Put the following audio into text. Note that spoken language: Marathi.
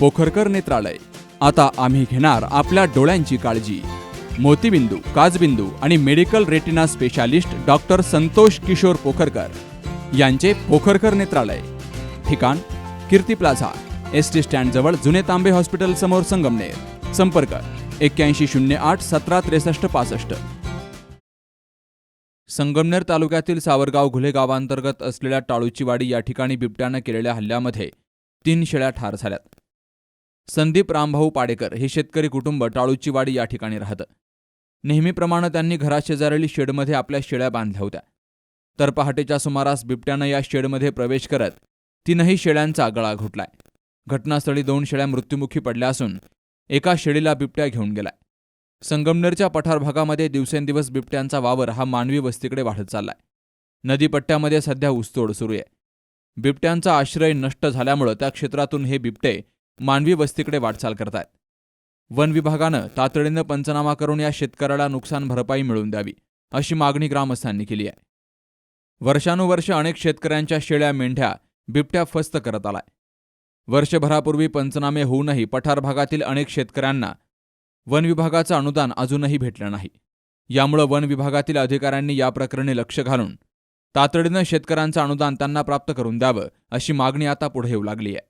पोखरकर नेत्रालय. आता आम्ही घेणार आपल्या डोळ्यांची काळजी. मोतीबिंदू काजबिंदू आणि medical retina specialist doctor Santosh Kishor Pokharkar यांचे पोखरकर नेत्रालय. ठिकाण कीर्ती प्लाझा एस टी स्टँडजवळ जुने तांबे हॉस्पिटल समोर संगमनेर. संपर्क एक्क्याऐंशी शून्य आठ सतरा त्रेसष्ट पासष्ट. संगमनेर तालुक्यातील सावरगाव घुले गावांतर्गत असलेल्या टाळूचीवाडी या ठिकाणी बिबट्यानं केलेल्या हल्ल्यामध्ये तीन शेळ्या ठार झाल्यात. संदीप रामभाऊ पाडेकर हे शेतकरी कुटुंब टाळूचीवाडी या ठिकाणी राहतं. नेहमीप्रमाणे त्यांनी घराशेजारील शेडमध्ये आपल्या शेळ्या बांधल्या होत्या. तर पहाटेच्या सुमारास बिबट्यानं या शेडमध्ये प्रवेश करत तीनही शेळ्यांचा गळा घोटलाय. घटनास्थळी दोन शेळ्या मृत्युमुखी पडल्या असून एका शेळीला बिबट्या घेऊन गेलाय. संगमनेरच्या पठार भागामध्ये दिवसेंदिवस बिबट्यांचा वावर हा मानवी वस्तीकडे वाढत चाललाय. नदीपट्ट्यामध्ये सध्या ऊसतोड सुरू आहे. बिबट्यांचा आश्रय नष्ट झाल्यामुळं त्या क्षेत्रातून हे बिबटे मानवी वस्तीकडे वाटचाल करतायत. वन विभागानं तातडीनं पंचनामा करून या शेतकऱ्याला नुकसान भरपाई मिळवून द्यावी अशी मागणी ग्रामस्थांनी केली आहे. वर्षानुवर्ष अनेक शेतकऱ्यांच्या शेळ्या मेंढ्या बिबट्या फस्त करत आलाय. वर्षभरापूर्वी पंचनामे होऊनही पठार भागातील अनेक शेतकऱ्यांना वन विभागाचं अनुदान अजूनही भेटलं नाही. यामुळं वन विभागातील अधिकाऱ्यांनी या प्रकरणी लक्ष घालून तातडीनं शेतकऱ्यांचं अनुदान त्यांना प्राप्त करून द्यावं अशी मागणी आता पुढे येऊ लागली आहे.